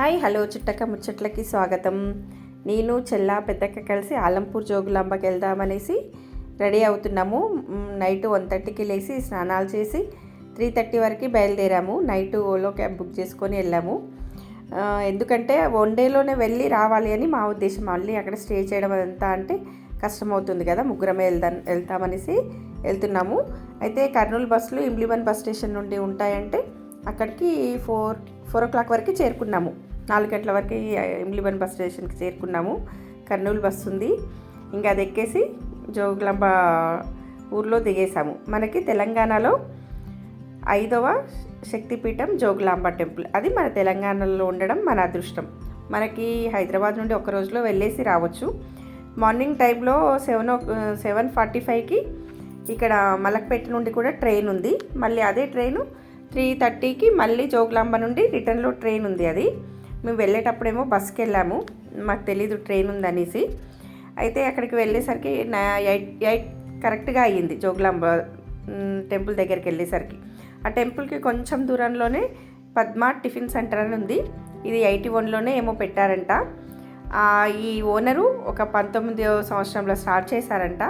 Hi hello చుట్టక ముచ్చట్లకి స్వాగతం. నేను చెల్ల పెద్దక్క కలిసి ఆలంపూర్ జోగులాంబకి వెళ్దామనేసి రెడీ అవుతున్నాము. నైట్ వన్ థర్టీకి లేచి స్నానాలు చేసి త్రీ థర్టీ వరకు బయలుదేరాము. నైట్ ఓలో క్యాబ్ బుక్ చేసుకొని వెళ్ళాము. ఎందుకంటే వన్ డేలోనే వెళ్ళి రావాలి అని మా ఉద్దేశం. మళ్ళీ అక్కడ స్టే చేయడం ఎంత అంటే కష్టమవుతుంది కదా ముగ్గురమే వెళ్దాం వెళ్తామనేసి వెళ్తున్నాము. అయితే కర్నూలు బస్సులు ఇమ్లివన్ బస్ స్టేషన్ నుండి ఉంటాయంటే అక్కడికి ఫోర్ ఫోర్ ఓ క్లాక్ వరకు చేరుకున్నాము. నాలుగు గంటల వరకు ఇమ్లివన్ బస్ స్టేషన్కి చేరుకున్నాము. కర్నూలు బస్సు ఉంది. ఇంకా అది ఎక్కేసి జోగులాంబ ఊర్లో దిగేసాము మనకి తెలంగాణలో ఐదవ శక్తిపీఠం జోగులాంబ టెంపుల్. అది మన తెలంగాణలో ఉండడం మన అదృష్టం. మనకి హైదరాబాద్ నుండి ఒక రోజులో వెళ్ళేసి రావచ్చు. మార్నింగ్ టైంలో సెవెన్ సెవెన్ ఫార్టీ ఫైవ్కి ఇక్కడ మలక్పేట నుండి కూడా ట్రైన్ ఉంది. మళ్ళీ అదే ట్రైను త్రీ థర్టీకి మళ్ళీ జోగులాంబ నుండి రిటర్న్లో ట్రైన్ ఉంది అది. మేము వెళ్ళేటప్పుడేమో బస్కి వెళ్ళాము. మాకు తెలీదు ట్రైన్ ఉందనేసి. అయితే అక్కడికి వెళ్ళేసరికి నా ఎయిట్ ఎయిట్ కరెక్ట్గా అయ్యింది జోగులాంబ టెంపుల్ దగ్గరికి వెళ్ళేసరికి. ఆ టెంపుల్కి కొంచెం దూరంలోనే పద్మ టిఫిన్ సెంటర్ అని ఉంది. ఇది ఎయిటీ వన్లోనే ఏమో పెట్టారంట. ఈ ఓనరు ఒక పంతొమ్మిదో సంవత్సరంలో స్టార్ట్ చేశారంట.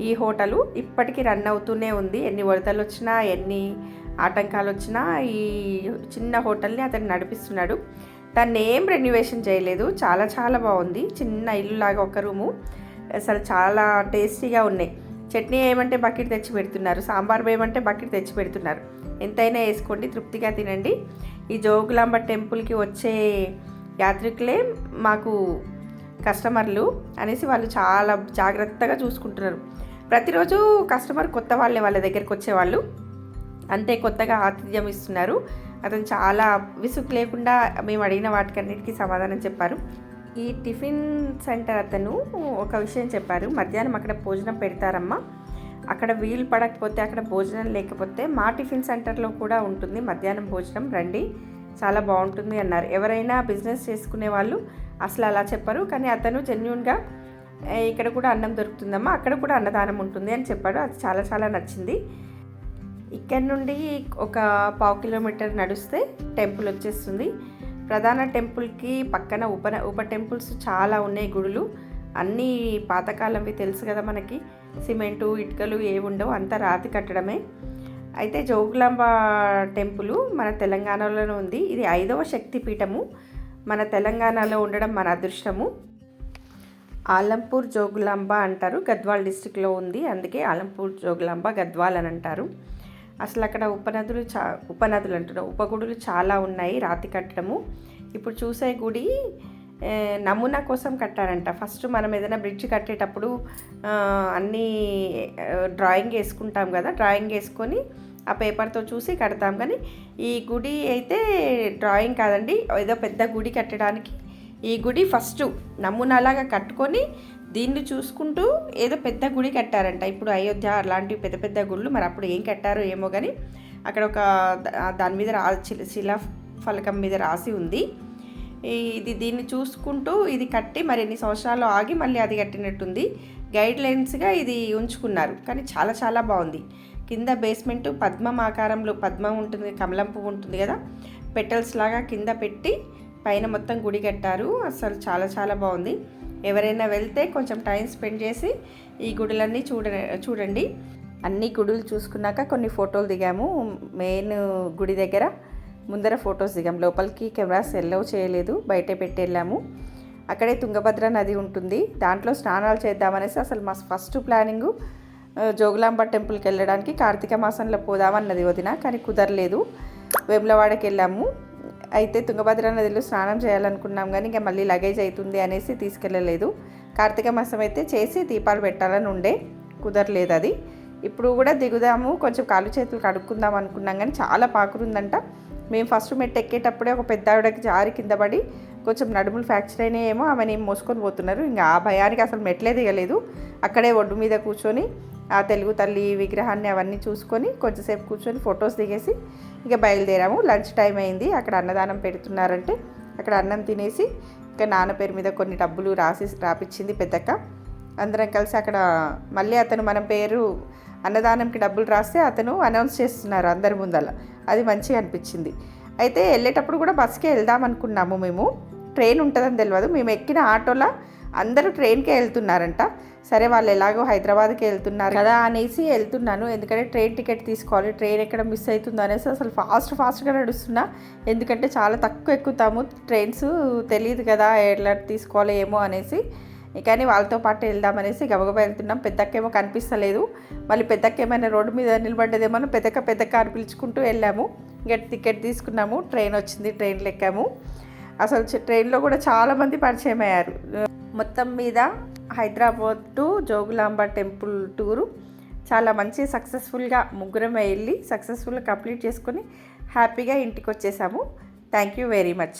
ఈ హోటలు ఇప్పటికీ రన్ అవుతూనే ఉంది. ఎన్ని వరదలు వచ్చినా ఎన్ని ఆటంకాలు వచ్చినా ఈ చిన్న హోటల్ని అతను నడిపిస్తున్నాడు. దాన్ని ఏం రెన్యువేషన్ చేయలేదు. చాలా చాలా బాగుంది. చిన్న ఇల్లు లాగా ఒక రూము. అసలు చాలా టేస్టీగా ఉన్నాయి. చట్నీ ఏమంటే బకెట్ తెచ్చి పెడుతున్నారు. సాంబార్ వేయమంటే బకెట్ తెచ్చి పెడుతున్నారు. ఎంతైనా వేసుకోండి. తృప్తిగా తినండి. ఈ జోగులాంబ టెంపుల్కి వచ్చే యాత్రికులే మాకు కస్టమర్లు అనేసి వాళ్ళు చాలా జాగ్రత్తగా చూసుకుంటున్నారు. ప్రతిరోజు కస్టమర్ కొత్త వాళ్ళే వాళ్ళ దగ్గరికి వచ్చేవాళ్ళు. అంతే కొత్తగా ఆతిథ్యం ఇస్తున్నారు. అతను చాలా విసుగు లేకుండా మేము అడిగిన వాటికన్నిటికీ సమాధానం చెప్పారు. ఈ టిఫిన్ సెంటర్ అతను ఒక విషయం చెప్పారు. మధ్యాహ్నం అక్కడ భోజనం పెడతారమ్మా. అక్కడ వీలు పడకపోతే అక్కడ భోజనం లేకపోతే మా టిఫిన్ సెంటర్లో కూడా ఉంటుంది. మధ్యాహ్నం భోజనం రండి చాలా బాగుంటుంది అన్నారు. ఎవరైనా బిజినెస్ చేసుకునే వాళ్ళు అసలు అలా చెప్పరు. కానీ అతను జెన్యున్గా ఇక్కడ కూడా అన్నం దొరుకుతుందమ్మా అక్కడ కూడా అన్నదానం ఉంటుంది అని చెప్పాడు. అది చాలా చాలా నచ్చింది. ఇక్కడ నుండి ఒక పావు కిలోమీటర్ నడిస్తే టెంపుల్ వచ్చేస్తుంది. ప్రధాన టెంపుల్కి పక్కన ఉప ఉప టెంపుల్స్ చాలా ఉన్నాయి గుడులు. అన్నీ పాతకాలంవి తెలుసు కదా మనకి. సిమెంటు ఇటుకలు ఏముండవు ఉండవు. అంతా రాతి కట్టడమే. అయితే జోగులాంబ టెంపుల్ మన తెలంగాణలోనే ఉంది. ఇది ఐదవ శక్తి పీఠము మన తెలంగాణలో ఉండడం మన అదృష్టము. ఆలంపూర్ జోగులాంబ అంటారు. గద్వాల్ డిస్టిక్లో ఉంది. అందుకే ఆలంపూర్ జోగులాంబ గద్వాల్ అని అంటారు. అసలు అక్కడ ఉపనదులు చా ఉపనదులు అంటున్నారు ఉపగుడులు చాలా ఉన్నాయి రాతి కట్టడము. ఇప్పుడు చూసే గుడి నమూనా కోసం కట్టారంట. ఫస్ట్ మనం ఏదైనా బ్రిడ్జ్ కట్టేటప్పుడు అన్నీ డ్రాయింగ్ వేసుకుంటాం కదా డ్రాయింగ్ వేసుకొని ఆ పేపర్తో చూసి కడతాం. కానీ ఈ గుడి అయితే డ్రాయింగ్ కాదండి ఏదో పెద్ద గుడి కట్టడానికి. ఈ గుడి ఫస్ట్ నమూనాలాగా కట్టుకొని దీన్ని చూసుకుంటూ ఏదో పెద్ద గుడి కట్టారంట. ఇప్పుడు అయోధ్య అలాంటివి పెద్ద పెద్ద గుళ్ళు మరి అప్పుడు ఏం కట్టారో ఏమో కానీ అక్కడ ఒక దాని మీద రా శిల- శిలా ఫలకం మీద రాసి ఉంది. ఇది దీన్ని చూసుకుంటూ ఇది కట్టి మరి ఎన్ని సంవత్సరాలు ఆగి మళ్ళీ అది కట్టినట్టుంది. గైడ్ లైన్స్గా ఇది ఉంచుకున్నారు. కానీ చాలా చాలా బాగుంది. కింద బేస్మెంట్ పద్మం ఆకారంలో పద్మం ఉంటుంది కమలం పువ్వు ఉంటుంది కదా? పెటల్స్ లాగా కింద పెట్టి పైన మొత్తం గుడి కట్టారు. అసలు చాలా చాలా బాగుంది. ఎవరైనా వెళ్తే కొంచెం టైం స్పెండ్ చేసి ఈ గుడులన్నీ చూడ చూడండి. అన్ని గుడులు చూసుకున్నాక కొన్ని ఫోటోలు దిగాము. మెయిన్ గుడి దగ్గర ముందర ఫొటోస్ దిగాం. లోపలికి కెమెరాస్ ఎల్లో చేయలేదు. బయటే పెట్టి వెళ్ళాము అక్కడే తుంగభద్ర నది ఉంటుంది. దాంట్లో స్నానాలు చేద్దామనేసి అసలు మా ఫస్ట్ ప్లానింగు జోగులాంబ టెంపుల్కి వెళ్ళడానికి కార్తీక మాసంలో పోదామన్నది వదిన కానీ కుదరలేదు. వేములవాడకి వెళ్ళాము అయితే తుంగభద్ర నదిలో స్నానం చేయాలనుకున్నాం కానీ ఇంకా మళ్ళీ లగేజ్ అవుతుంది అనేసి తీసుకెళ్ళలేదు. కార్తీక మాసం అయితే చేసి దీపాలు పెట్టాలని ఉండే. కుదరలేదు అది. ఇప్పుడు కూడా దిగుదాము కొంచెం కాళ్ళు చేతులు కడుక్కుందాం అనుకున్నాం కానీ చాలా పాకురుందంట. మేము ఫస్ట్ మెట్టు ఎక్కేటప్పుడే ఒక పెద్ద ఆవిడకి జారి కింద పడి కొంచెం నడుములు ఫ్రాక్చర్ అయినాయేమో ఆమెని మోసుకొని పోతున్నారు. ఇంకా ఆ భయానికి అసలు మెట్లే దిగలేదు. అక్కడే ఒడ్డు మీద కూర్చొని ఆ తెలుగు తల్లి విగ్రహాన్ని అవన్నీ చూసుకొని కొంచెంసేపు కూర్చొని ఫొటోస్ దిగేసి ఇక బయలుదేరాము. లంచ్ టైం అయింది. అక్కడ అన్నదానం పెడుతున్నారంటే అక్కడ అన్నం తినేసి ఇక నాన్న పేరు మీద కొన్ని డబ్బులు రాసి రాపిచ్చింది పెద్దక్క. అందరం కలిసి అక్కడ మళ్ళీ అతను మన పేరు అన్నదానంకి డబ్బులు రాస్తే అతను అనౌన్స్ చేస్తున్నారు అందరి ముందల. అది మంచిగా అనిపించింది. అయితే వెళ్ళేటప్పుడు కూడా బస్కే వెళ్దాం అనుకున్నాము మేము. ట్రైన్ ఉంటుందని తెలియదు మేము ఎక్కిన ఆటోలో అందరూ ట్రైన్కే వెళ్తున్నారంట. సరే వాళ్ళు ఎలాగో హైదరాబాద్కి వెళ్తున్నారు కదా అనేసి వెళ్తున్నాను. ఎందుకంటే ట్రైన్ టికెట్ తీసుకోవాలి. ట్రైన్ ఎక్కడ మిస్ అవుతుందో అనేసి అసలు ఫాస్ట్ ఫాస్ట్గా నడుస్తున్నా. ఎందుకంటే చాలా తక్కువ ఎక్కుతాము. ట్రైన్స్ తెలియదు కదా ఎట్లా తీసుకోవాలి ఏమో అనేసి. కానీ వాళ్ళతో పాటు వెళ్దామనేసి గబగబా వెళ్తున్నాం. పెద్దక్కేమో కనిపిస్తలేదు. మళ్ళీ పెద్దక్క ఏమైనా రోడ్డు మీద నిలబడ్డదేమో పెద్దక్క పెద్దక్క అని పిలుచుకుంటూ వెళ్ళాము. ఇంకా టికెట్ తీసుకున్నాము. ట్రైన్ వచ్చింది ట్రైన్లో ఎక్కాము అసలు ట్రైన్లో కూడా చాలామంది పరిచయం అయ్యారు. మొత్తం మీద Hyderabad to Jogulamba temple tour చాలా మంచి సక్సెస్ఫుల్గా ముగ్గురం వెళ్ళి సక్సెస్ఫుల్గా కంప్లీట్ చేసుకొని హ్యాపీగా ఇంటికి వచ్చేసాము. Thank you very much.